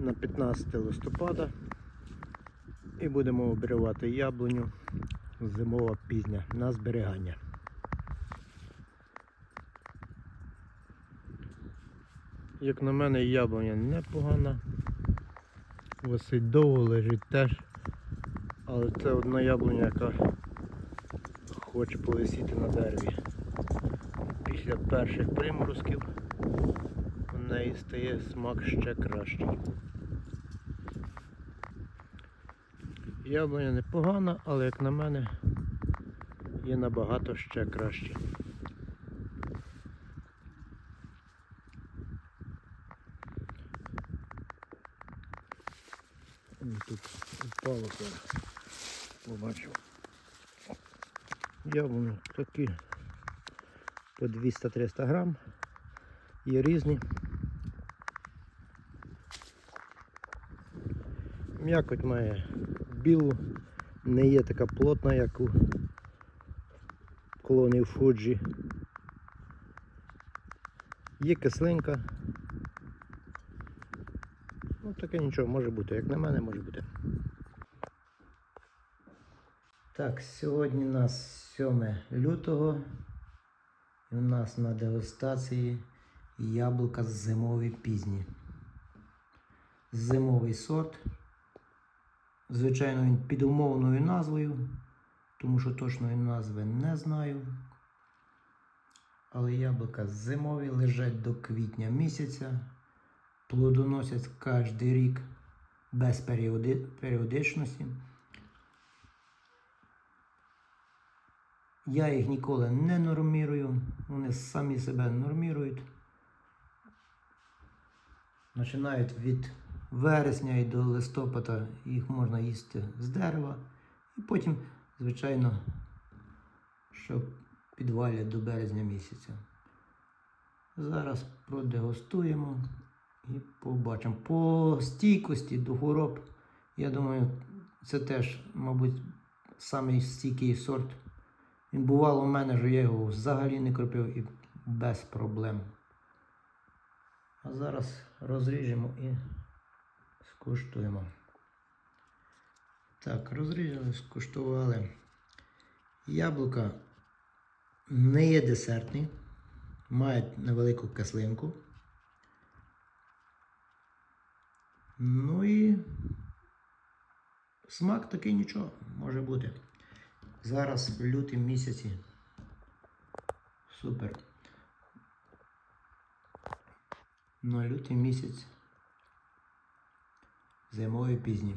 на 15 листопада і будемо обривати яблуню зимова пізня на зберігання. Як на мене, яблуня непогана. Висить довго, лежить теж. Але це одна яблуня, яка хоче повисіти на дереві. Після перших приморозків неї стає смак ще кращий. Яблуня непогана, але як на мене є набагато ще краще. Тут зараз. Побачив. Яблуні такі по 200-300 грам. Є різні. М'якоть має білу, не є така плотна, як у колонії Фуджі. Є кислинка. Ну таке нічого може бути, як на мене може бути. Так, сьогодні у нас 7 лютого. І у нас на дегустації яблука зимові пізні. Зимовий сорт. Звичайно, він під умовною назвою, тому що точної назви не знаю. Але яблука зимові лежать до квітня місяця, плодоносять кожен рік без періоди... періодичності. Я їх ніколи не нормірую, вони самі себе нормірують. Починають від вересня і до листопада їх можна їсти з дерева. І потім, звичайно, що підвалять до березня місяця. Зараз продегустуємо і побачимо. По стійкості до хвороб, я думаю, це теж, мабуть, самий стійкий сорт. Він бувало у мене, що я його взагалі не кропив і без проблем. А зараз розріжемо і скуштуємо. Так, розрізали, скуштували. Яблука не є десертні, мають невелику кислинку. Ну і смак такий нічого може бути. Зараз в лютій місяці. Супер. На лютий місяць. Зимові пізні.